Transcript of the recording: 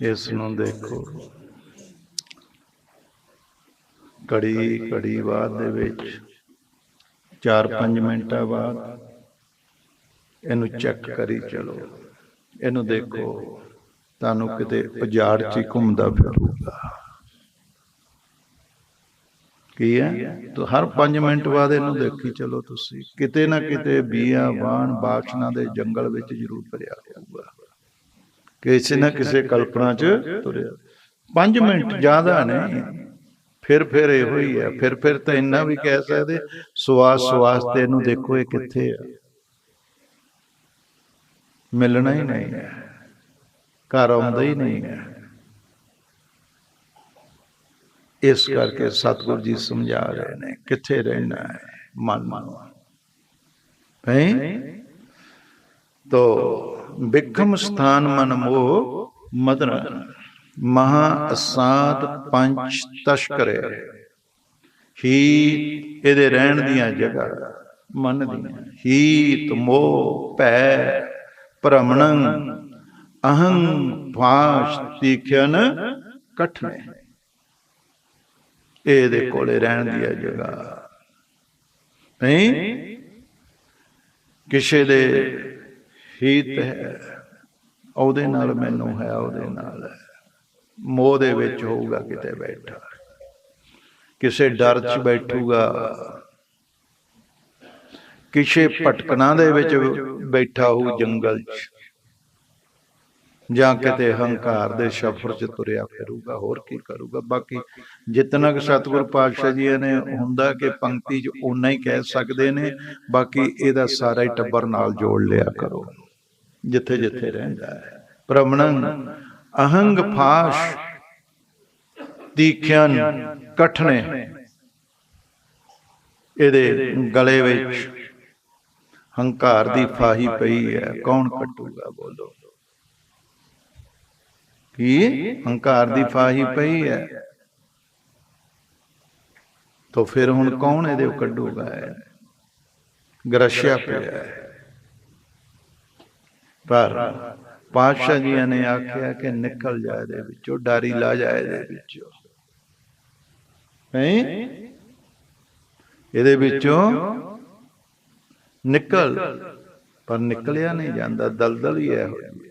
ਇਸ ਨੂੰ ਦੇਖੋ। ਘੜੀ ਘੜੀ ਬਾਅਦ ਦੇ ਵਿੱਚ 4-5 ਮਿੰਟਾਂ ਬਾਅਦ ਇਹਨੂੰ ਚੈੱਕ ਕਰੀ ਚਲੋ। ਇਹਨੂੰ ਦੇਖੋ, ਤੁਹਾਨੂੰ ਕਿਤੇ ਉਜਾੜ ਚ ਹੀ ਘੁੰਮਦਾ ਫਿਰੂਗਾ। ਕੀ ਹੈ? ਤਾਂ ਹਰ 5 ਮਿੰਟ ਬਾਅਦ ਇਹਨੂੰ ਦੇਖੀ ਚਲੋ ਤੁਸੀਂ। ਕਿਤੇ ਨਾ ਕਿਤੇ ਬੀਆਂ, ਵਾਣ ਬਾਸ਼ਨਾ ਦੇ ਜੰਗਲ ਵਿੱਚ ਜ਼ਰੂਰ ਭਰਿਆ ਹੋਊਗਾ। ਕਿਸੇ ਨਾ ਕਿਸੇ ਕਲਪਨਾ 'ਚ ਤੁਰਿਆ। 5 ਮਿੰਟ ਜ਼ਿਆਦਾ ਨਹੀਂ। ਫਿਰ ਫਿਰ ਇਹੋ ਹੀ ਹੈ ਫਿਰ ਫਿਰ ਤਾਂ ਇੰਨਾ ਵੀ ਕਹਿ ਸਕਦੇ ਸਵਾਸ ਸਵਾਸ ਤੇ ਇਹਨੂੰ ਦੇਖੋ ਇਹ ਕਿੱਥੇ ਆ। ਮਿਲਣਾ ਹੀ ਨਹੀਂ। ਹੈ ਘਰ ਆਉਂਦਾ ਹੀ ਨਹੀਂ। ਹੈ ਇਸ ਕਰਕੇ ਸਤਿਗੁਰੂ ਜੀ ਸਮਝਾ ਰਹੇ ਨੇ ਕਿੱਥੇ ਰਹਿਣਾ ਹੈ? ਮਨ ਨੂੰ। ਹੈ? ਤੋ ਬਿਕਮ ਸਥਾਨ ਮਨ ਮੋਹ, ਮਦਨ ਮਹਾ ਅਸਾਦ ਪੰਚ ਤਸ਼ਕਰੇ ਹੀ ਇਹਦੇ ਰਹਿਣ ਦੀਆਂ ਜਗ੍ਹਾ, ਮਨ ਦੀਆਂ। ਹੀਤ ਮੋਹ ਭੈ ਭ੍ਰਮਣੰ ਅਹੰ ਭਾਸ਼ ਤੀਖਨ ਕਠਨੇ। ਇਹਦੇ ਕੋਲੇ ਰਹਿਣ ਦੀਆਂ ਜਗ੍ਹਾ। ਨਹੀਂ? ਕਿਸੇ ਦੇ ਹੀਤ ਹੈ। ਉਹਦੇ ਨਾਲ ਮੈਨੂੰ ਹੈ ਉਹਦੇ ਨਾਲ। ਮੋਹ ਦੇ ਵਿੱਚ ਹੋਊਗਾ ਕਿਤੇ ਬੈਠਾ। ਕਿਸੇ ਡਰ 'ਚ ਬੈਠੂਗਾ। ਕਿਸੇ ਭਟਕਣਾ ਦੇ ਵਿੱਚ ਬੈਠਾ ਹੋਊ ਜੰਗਲ 'ਚ। ਜਾਂ ਕਿਤੇ ਹੰਕਾਰ ਦੇ ਸਫਰ 'ਚ ਤੁਰਿਆ ਫਿਰੂਗਾ ਹੋਰ ਕੀ ਕਰੂਗਾ? ਬਾਕੀ ਜਿਤਨਾ ਕਿ ਸਤਿਗੁਰ ਪਾਤਸ਼ਾਹ ਜੀ ਨੇ ਹੁੰਦਾ ਕਿ ਪੰਕਤੀ 'ਚ ਓਨਾ ਹੀ ਕਹਿ ਸਕਦੇ ਨੇ ਬਾਕੀ ਇਹਦਾ ਸਾਰਾ ਹੀ ਟੱਬਰ ਨਾਲ ਜੋੜ ਲਿਆ ਕਰੋ। ਜਿੱਥੇ ਜਿੱਥੇ ਰਹਿੰਦਾ ਹੈ। ਭ੍ਰਮਣੰ ਅਹੰਗ ਫਾਸ਼ ਤੀਖਿਆਨ ਕਠਨੇ ਇਹਦੇ ਗਲੇ ਵਿੱਚ ਹੰਕਾਰ ਦੀ ਫਾਹੀ ਪਈ ਹੈ। ਕੌਣ ਕੱਟੂਗਾ ਬੋਲੋ। ਕੀ? ਹੰਕਾਰ ਦੀ ਫਾਹੀ ਪਈ ਹੈ। ਤਾਂ ਫਿਰ ਹੁਣ ਕੌਣ ਇਹਦੇ ਕੱਢੂਗਾ? ਗਰਸ਼ਿਆ ਪਿਆ ਹੈ। ਪਰ ਪਾਤਸ਼ਾਹ ਜੀ ਨੇ ਆਖਿਆ ਕਿ ਨਿਕਲ ਜਾ ਇਹਦੇ ਵਿੱਚੋਂ, ਡਾਰੀ ਲਾ ਜਾ ਇਹਦੇ ਵਿੱਚੋਂ। ਹੈ? ਇਹਦੇ ਵਿੱਚੋਂ ਨਿਕਲ, ਪਰ ਨਿਕਲਿਆ ਨਹੀਂ ਜਾਂਦਾ, ਦਲਦਲ ਹੀ ਇਹੋ ਹੋਈ